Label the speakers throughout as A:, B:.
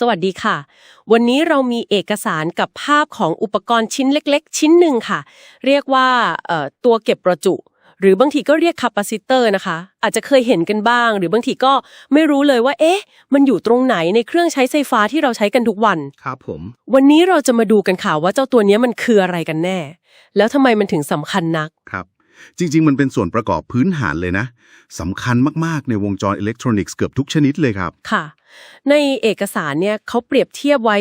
A: สวัสดีค่ะ วันนี้เรามีเอกสารกับภาพของอุปกรณ์ชิ้นเล็ก ๆ ชิ้นหนึ่งค่ะ เรียกว่าเอ่อตัวเก็บประจุ หรือบางทีก็เรียกคาปาซิเตอร์นะคะ อาจจะเคยเห็นกันบ้าง หรือบางทีก็ไม่รู้เลยว่า เอ๊ะ มันอยู่ตรงไหนในเครื่องใช้ไฟฟ้าที่เราใช้กันทุกวัน
B: ครับผม
A: วันนี้เราจะมาดูกันค่ะว่าเจ้าตัวเนี้ยมันคืออะไรกันแน่ แล้วทำไมมันถึงสำคัญนัก
B: ครับ จริง ๆ มันเป็นส่วนประกอบพื้นฐานเลยนะสำคัญมากๆในวงจรอิเล็กทรอนิกส์เกือบทุกชนิดเลยครับ
A: ค่ะ ในเอกสารเนี่ยเขาเปรียบเทียบไว้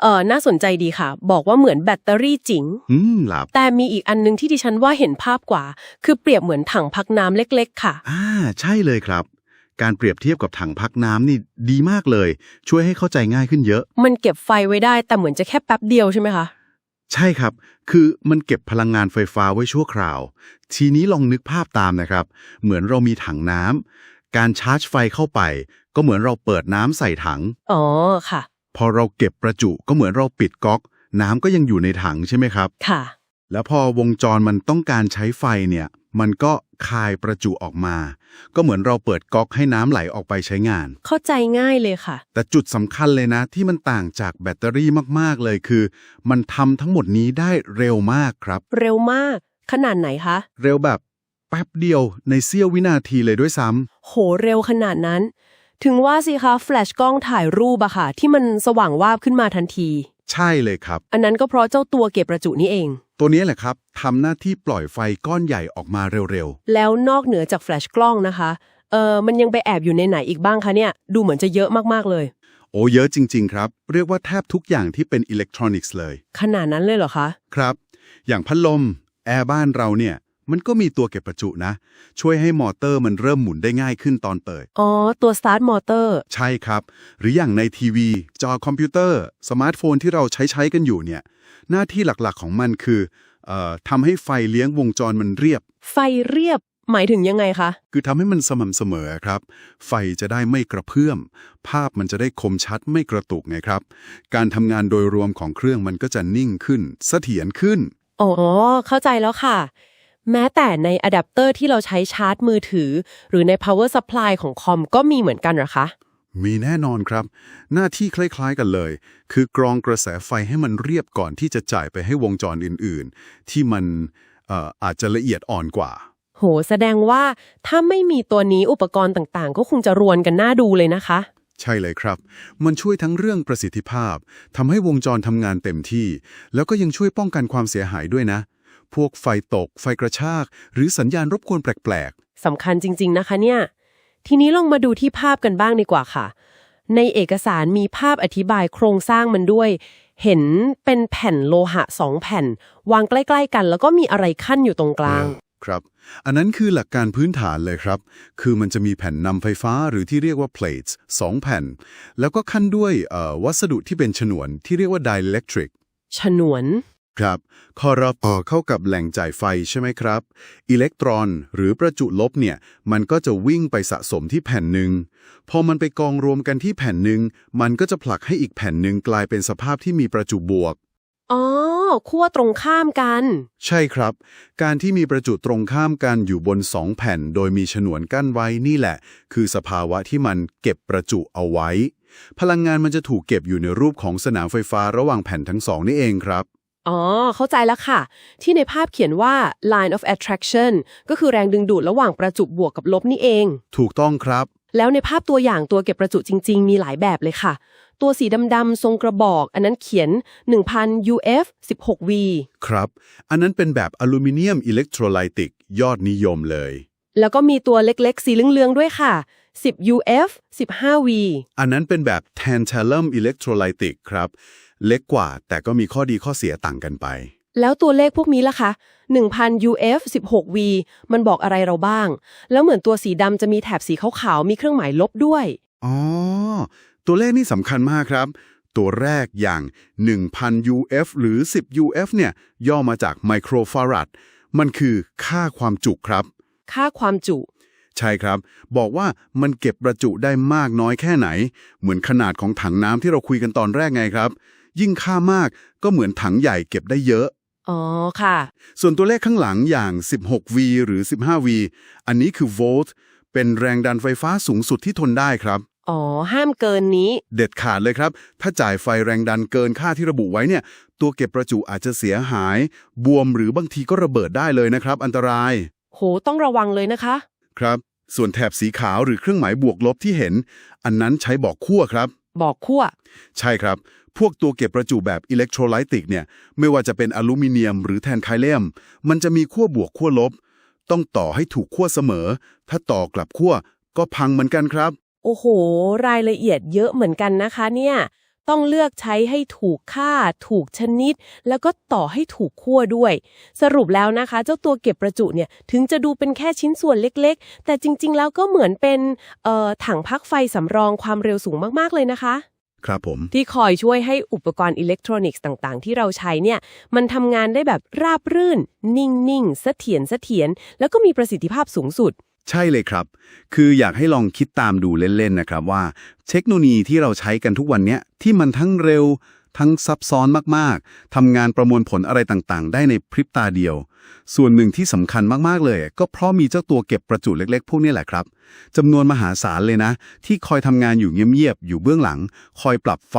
A: เอ่อน่าสนใจดีค่ะ บอกว่าเหมือนแบตเตอรี่จิ๋ง
B: อืมหลับ
A: แต่มีอีกอันนึงที่ดิฉันว่าเห็นภาพกว่า คือเปรียบเหมือนถังพักน้ำเล็ก ๆ ค่ะ
B: อ่าใช่เลยครับ การเปรียบเทียบกับถังพักน้ำนี่ดีมากเลย ช่วยให้เข้าใจง่ายขึ้นเยอะ
A: มันเก็บไฟไว้ได้แต่เหมือนจะแค่แป๊บเดียวใช่ไหมคะ
B: ใช่ครับ คือมันเก็บพลังงานไฟฟ้าไว้ชั่วคราว ทีนี้ลองนึกภาพตามนะครับ เหมือนเรามีถังน้ำ การชาร์จไฟเข้าไป ก็เหมือนเราเปิดน้ำใส่ถัง
A: อ๋อค่ะ
B: พอเราเก็บประจุก็เหมือนเราปิดก๊อก น้ำก็ยังอยู่ในถังใช่ไหมครับ
A: ค่ะ
B: แล้วพอวงจรมันต้องการใช้ไฟเนี่ย มันก็คายประจุออกมา ก็เหมือนเราเปิดก๊อกให้น้ำไหลออกไปใช้งาน
A: เข้าใจง่ายเลยค่ะ
B: แต่จุดสำคัญเลยนะ ที่มันต่างจากแบตเตอรี่มากๆเลยคือ มันทำทั้งหมดนี้ได้เร็วมากครับ
A: เร็วมาก ขนาดไหนคะ
B: เร็วแบบ แป๊บเดียวในเสี้ยววินาทีเลยด้วยซ้ำ
A: โหเร็วขนาดนั้น ถึงว่าสิคะแฟลชกล้องถ่ายรูปอะค่ะ ที่มันสว่างวาบขึ้นมาทันที
B: ใช่เลยครับ
A: อันนั้นก็เพราะเจ้าตัวเก็บประจุนี่เอง
B: ตัวนี้แหละครับทำหน้าที่ปล่อยไฟก้อนใหญ่ออกมาเร็ว
A: แล้วนอกเหนือจากแฟลชกล้องนะคะ เออมันยังไปแอบอยู่ในไหนอีกบ้างคะเนี่ย ดูเหมือนจะเยอะมากๆเลย
B: ๆ โอ้เยอะจริง ๆ ครับ เรียกว่าแทบทุกอย่างที่เป็นอิเล็กทรอนิกส์เลย
A: ขนาดนั้นเลยเหรอคะ
B: ครับ อย่างพัดลม แอร์บ้านเราเนี่ย มันก็มีตัวเก็บประจุนะ ช่วยให้มอเตอร์มันเริ่มหมุนได้ง่ายขึ้นตอนเปิด
A: อ๋อ ตัว start motor
B: ใช่ครับ หรืออย่างในทีวี จอคอมพิวเตอร์ สมาร์ทโฟนที่เราใช้ใช้กันอยู่เนี่ย หน้าที่หลักๆของมันคือเอ่อทำให้ไฟเลี้ยงวงจรมันเรียบ
A: ไฟเรียบหมายถึงยังไงคะ
B: คือทำให้มันสม่ำเสมอครับ ไฟจะได้ไม่กระเพื่อม ภาพมันจะได้คมชัดไม่กระตุกไงครับ การทำงานโดยรวมของเครื่องมันก็จะนิ่งขึ้นเสถียรขึ้น
A: อ๋อ เข้าใจแล้วค่ะ แม้แต่ในอะแดปเตอร์ที่เราใช้ชาร์จมือถือ หรือใน power supply ของคอมก็มีเหมือนกันเหรอคะ
B: มีแน่นอนครับ หน้าที่คล้ายๆกันเลย คือกรองกระแสไฟให้มันเรียบก่อนที่จะจ่ายไปให้วงจรอื่นๆ ที่มันเอ่ออาจจะละเอียดอ่อนกว่า
A: โห แสดงว่าถ้าไม่มีตัวนี้อุปกรณ์ต่างๆ ก็คงจะรวนกันน่าดูเลยนะคะ
B: ใช่เลยครับ มันช่วยทั้งเรื่องประสิทธิภาพทำให้วงจรทำงานเต็มที่ แล้วก็ยังช่วยป้องกันความเสียหายด้วยนะ พวกไฟตก ไฟกระชาก หรือสัญญาณรบกวนแปลก
A: สำคัญจริง ๆ นะคะเนี่ย ทีนี้ลองมาดูที่ภาพกันบ้างดีกว่าค่ะ ในเอกสารมีภาพอธิบายโครงสร้างมันด้วย เห็นเป็นแผ่นโลหะสองแผ่น วางใกล้ ๆ กัน แล้วก็มีอะไรขั้นอยู่ตรงก
B: ๆ
A: ลาง
B: เออครับ อันนั้นคือหลักการพื้นฐานเลยครับ คือมันจะมีแผ่นนำไฟฟ้าหรือที่เรียกว่า plates สองแผ่น แล้วก็ขั้นด้วยเอ่อวัสดุที่เป็นฉนวนที่เรียกว่า dielectric
A: ฉนวน
B: ครับคอรพอเข้ากับแหล่งจ่ายไฟใช่ไหมครับ อิเล็กตรอนหรือประจุลบเนี่ย มันก็จะวิ่งไปสะสมที่แผ่นหนึ่ง พอมันไปกองรวมกันที่แผ่นหนึ่ง มันก็จะผลักให้อีกแผ่นหนึ่งกลายเป็นสภาพที่มีประจุบวก
A: อ๋อขั้วตรงข้ามกัน
B: ใช่ครับ การที่มีประจุตรงข้ามกันอยู่บนสองแผ่น โดยมีฉนวนกั้นไว้นี่แหละ คือสภาวะที่มันเก็บประจุเอาไว้ พลังงานมันจะถูกเก็บอยู่ในรูปของสนามไฟฟ้าระหว่างแผ่นทั้งสองนี่เองครับ
A: อ๋อ เข้าใจแล้วค่ะ ที่ในภาพเขียนว่า line of attraction ก็คือแรงดึงดูดระหว่างประจุบวกกับลบนี่เอง
B: ถูกต้องครับ
A: แล้วในภาพตัวอย่างตัวเก็บประจุจริง ๆ มีหลายแบบเลยค่ะ ตัวสีดำๆทรงกระบอก อันนั้นเขียน 1000 UF 16V
B: ครับ อันนั้นเป็นแบบอลูมิเนียมอิเล็กโทรไลติกยอดนิยมเลย
A: แล้วก็มีตัวเล็กๆ สีเหลืองๆด้วยค่ะ 10 UF 15V
B: อันนั้นเป็นแบบ tantalum electrolytic ครับ เล็กกว่า แต่ก็มีข้อดีข้อเสียต่างกันไป
A: แล้วตัวเลขพวกนี้ล่ะคะ 1000 UF 16V มันบอกอะไรเราบ้าง แล้วเหมือนตัวสีดำจะมีแถบสีขาวๆ มีเครื่องหมายลบด้วย
B: อ๋อ ตัวเลขนี่สำคัญมากครับ ตัวแรกอย่าง 1,000 UF หรือ 10 UF เนี่ย ย่อมาจาก microfarad มันคือค่าความจุครับ
A: ค่าความจุ
B: ใช่ครับ บอกว่ามันเก็บประจุได้มากน้อยแค่ไหน เหมือนขนาดของถังน้ำที่เราคุยกันตอนแรกไงครับ ยิ่งค่ามากก็เหมือนถังใหญ่เก็บได้เยอะ
A: อ๋อค่ะ
B: ส่วนตัวเลขข้างหลังอย่าง 16V หรือ 15V อันนี้คือโวลต์เป็นแรงดันไฟฟ้าสูงสุดที่ทนได้ครับ
A: อ๋อ ห้ามเกินนี้
B: เด็ดขาดเลยครับ ถ้าจ่ายไฟแรงดันเกินค่าที่ระบุไว้เนี่ย ตัวเก็บประจุอาจจะเสียหาย บวมหรือบางทีก็ระเบิดได้เลยนะครับ อันตราย
A: โหต้องระวังเลยนะคะ
B: ครับ ส่วนแถบสีขาวหรือเครื่องหมายบวกลบที่เห็น อันนั้นใช้บอกขั้วครับ
A: บอกขั้ว
B: ใช่ครับ พวกตัวเก็บประจุแบบอิเล็กโทรไลติกเนี่ยไม่ว่าจะเป็นอลูมิเนียมหรือแทนไคเลียม มันจะมีขั้วบวกขั้วลบ ต้องต่อให้ถูกขั้วเสมอ ถ้าต่อกลับขั้วก็พังเหมือนกันครับ
A: โอ้โห รายละเอียดเยอะเหมือนกันนะคะเนี่ยต้องเลือกใช้ให้ถูกค่า ถูกชนิด แล้วก็ต่อให้ถูกขั้วด้วย สรุปแล้วนะคะ เจ้าตัวเก็บประจุเนี่ยถึงจะดูเป็นแค่ชิ้นส่วนเล็กๆ แต่จริงๆ แล้วก็เหมือนเป็นถังพักไฟสำรองความเร็วสูงมากๆเลยนะคะ
B: ครับผม
A: ที่คอยช่วยให้อุปกรณ์อิเล็กทรอนิกส์ต่างๆ ที่เราใช้เนี่ย มันทำงานได้แบบราบรื่น นิ่งๆเสถียรเสถียรแล้วก็มีประสิทธิภาพสูงสุด
B: ใช่เลยครับ คืออยากให้ลองคิดตามดูเล่น ๆ นะครับว่า เทคโนโลยีที่เราใช้กันทุกวันเนี้ยที่มันทั้งเร็ว ทั้งซับซ้อนมากๆ ทำงานประมวลผลอะไรต่างๆ ได้ในพริบตาเดียว ส่วนหนึ่งที่สำคัญมากๆ เลย ก็เพราะมีเจ้าตัวเก็บประจุเล็กๆ พวกนี้แหละครับ จำนวนมหาศาลเลยนะ ที่คอยทำงานอยู่เงียบๆ อยู่เบื้องหลัง คอยปรับไฟ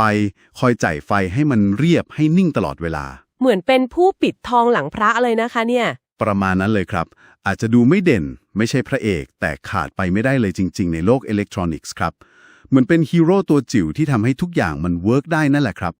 B: คอยจ่ายไฟให้มันเรียบให้นิ่งตลอดเวลา
A: เหมือนเป็นผู้ปิดทองหลังพระเลยนะคะเนี่ย
B: ประมาณนั้นเลยครับ อาจจะดูไม่เด่น ไม่ใช่พระเอก แต่ขาดไปไม่ได้เลยจริง ๆ ในโลกอิเล็กทรอนิกส์ครับเหมือนเป็นฮีโร่ตัวจิ๋วที่ทำให้ทุกอย่างมันเวิร์กได้นั่นแหละครับ